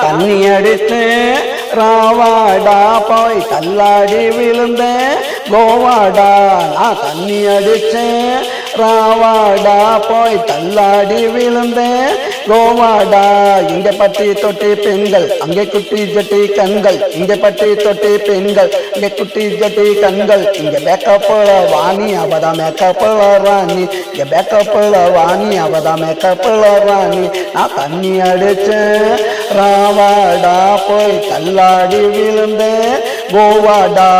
தண்ணி அடித்து ராவாடா போய் தள்ளாடி விழுந்த கோவாடா. நான் தண்ணி அடிச்சேன் ராவாடா போய் தள்ளாடி விழுந்த கோவாடா. இங்க பட்டி தொட்டி பெண்கள் அங்கே குட்டி ஜட்டி கண்கள். இங்க பட்டி தொட்டி பெண்கள் இங்க குட்டி ஜட்டி கண்கள். இங்க பேக்கப்புல வாணி அவதான் மேக்கப்புல ராணி. இங்க பேக்கப்புல வாணி அவதான் மேக்கப்புல ராணி. நான் தண்ணி அடிச்சேன் ராவாடா போய் தள்ளாடி விழுந்தேன் கோவாடா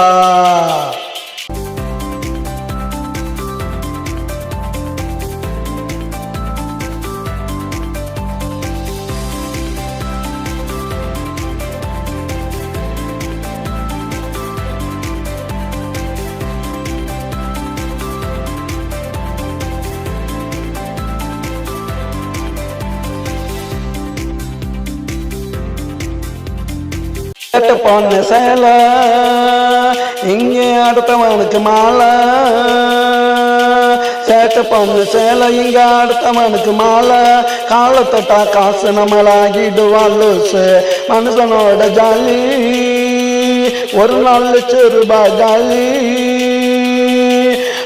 கேட்டு பொண்ணு சேல இங்கே அடுத்தவனுக்கு மாலை. சேட்டு பொண்ணு சேல இங்க அடுத்தவனுக்கு மாலை. காலை காசு நம்மளாகிடுவான் லூசு மனுஷனோட ஜாலி. ஒரு நாள் லட்சம் ரூபாய் ஜாலி.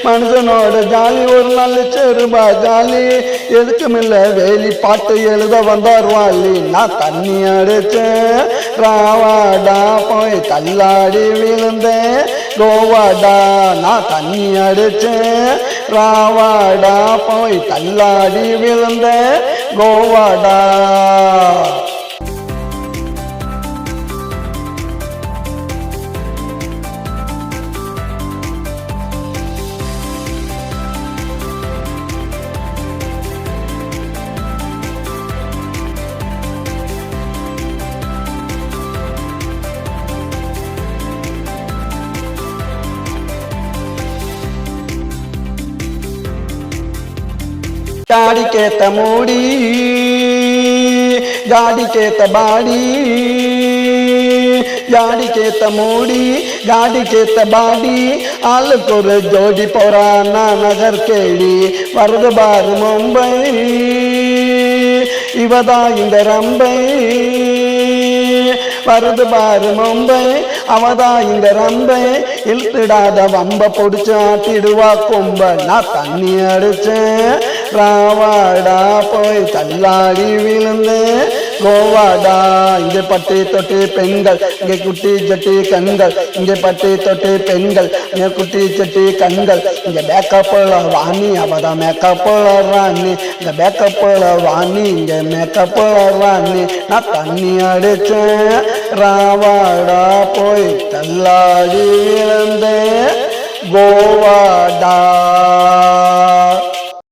மனுஷனோட ஜாலி ஒரு நாள் செருபா ஜாலி. எதுக்குமில்ல வேலி பாட்டு எழுத வந்தார் வாலி. நான் தண்ணி அடிச்சேன் ராவாடா போய் தள்ளாடி விழுந்தேன். கோவாடா நான் தண்ணி அடிச்சேன் ராவாடா போய் தள்ளாடி விழுந்தேன். கோவாடா. ಗಾಡಿಕೇತ ಮೂಡಿ ಗಾಡಿಕೇತ ಬಾಡಿ ಗಾಡಿಕೇತ ಮೂಡಿ ಗಾಡಿಕೇತ ಬಾಡಿ ஆளுக்கொரு ஜோடி போறானா நகர் கேடி வருது பாரு மும்பை இவதான் இந்த ரம்பை வருது பாரு மும்பை அவதான் இந்த ரம்பை இழுத்துடாத வம்ப பொடிச்சு ஆட்டிடுவா கொம்ப நான் தண்ணி அடிச்சேன் ராவாடா போய் தள்ளாடி விழுந்து கோவாடா. இங்கே பட்டி தொட்டி பெண்கள் இங்கே குட்டி ஜட்டி கண்கள். இங்கே பட்டி தொட்டி பெண்கள் இங்கே குட்டி ஜட்டி கண்கள். இங்கே பேக்கப்புல வாணி அவதான் மேக்கப்புல ராணி. இங்கே பேக்கப்புல வாணி இங்கே மேக்கப்புல ராணி. நான் தண்ணி அடிச்சேன் ராவாடா போய் தள்ளாடி விழுந்தேன் கோவாடா.